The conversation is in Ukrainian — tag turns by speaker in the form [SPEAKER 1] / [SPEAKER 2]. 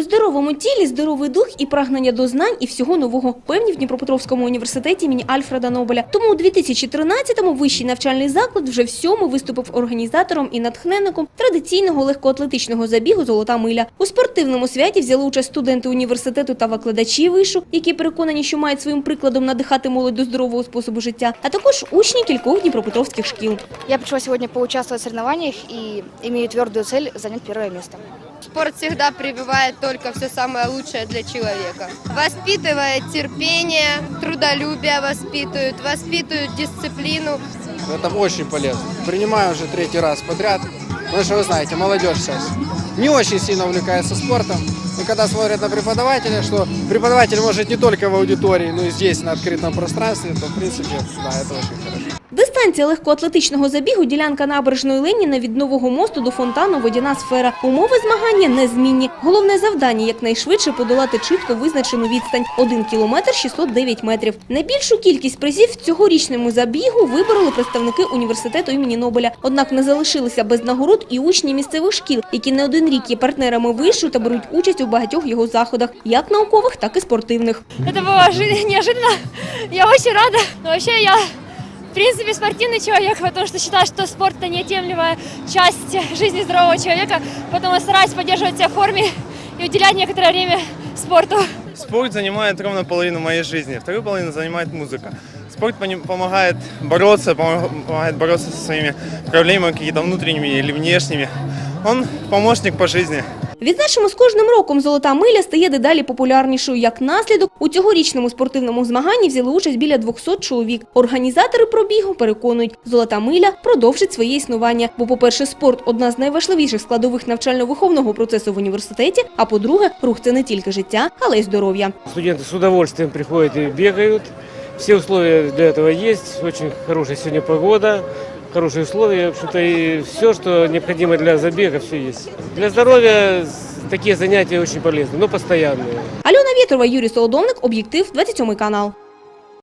[SPEAKER 1] У здоровому тілі здоровий дух і прагнення до знань і всього нового певні в Дніпропетровському університеті імені Альфреда Нобеля. Тому у 2013-му вищий навчальний заклад вже всьому виступив організатором і натхненником традиційного легкоатлетичного забігу Золота миля. У спортивному святі взяли участь студенти університету та викладачі вишу, які переконані, що мають своїм прикладом надихати молодь до здорового способу життя, а також учні кількох дніпропетровських шкіл.
[SPEAKER 2] Я пришла сегодня поучаствовать в соревнованиях и имею твердую цель занять первое место.
[SPEAKER 3] Спорт всегда прививает только все самое лучшее для человека. Воспитывает терпение, трудолюбие воспитывает, воспитывает дисциплину.
[SPEAKER 4] Это очень полезно. Принимаю уже третий раз подряд. Потому что вы знаете, молодежь сейчас не очень сильно увлекается спортом. И когда смотрят на преподавателя, что преподаватель может не только в аудитории, но и здесь, на открытом пространстве, то в принципе, да, это очень хорошо.
[SPEAKER 1] Дистанція легкоатлетичного забігу ділянка набережної Леніна від нового мосту до фонтану водяна сфера. Умови змагання незмінні. Головне завдання якнайшвидше подолати чітко визначену відстань 1 кілометр 609 метрів. Найбільшу кількість призів в цьогорічному забігу вибороли представники університету імені Нобеля. Однак не залишилися без нагород і учні місцевих шкіл, які не один рік є партнерами вишу та беруть участь у багатьох його заходах, як наукових, так і спортивних.
[SPEAKER 5] Было жи- неожиданно. Я очень рада. Но вообще я, в принципе, спортивный человек, потому что считаю, что спорт – это неотъемлемая часть жизни здорового человека. Поэтому стараюсь поддерживать себя в форме и уделять некоторое время спорту.
[SPEAKER 6] Спорт занимает ровно половину моей жизни, вторую половину занимает музыка. Спорт помогает бороться, помо- помогает бороться со своими проблемами, какими-то внутренними или внешними. Он помощник по жизни.
[SPEAKER 1] Відзначимо, з кожним роком золота миля стає дедалі популярнішою. Як наслідок, у цьогорічному спортивному змаганні взяли участь біля 200 чоловік. Організатори пробігу переконують, золота миля продовжить своє існування. Бо, по-перше, спорт одна з найважливіших складових навчально-виховного процесу в університеті. А по-друге, рух це не тільки життя, але й здоров'я.
[SPEAKER 7] Студенты с удовольствием приходят и бегают. Все условия для этого есть. Очень хорошая сегодня погода, хорошие условия. В общем-то, и все, что необходимо для забега, все есть. Для здоровья такие занятия очень полезны, но постоянные.
[SPEAKER 1] Альона Ветрова, Юрій Солодовник, Об'єктив, 27 канал.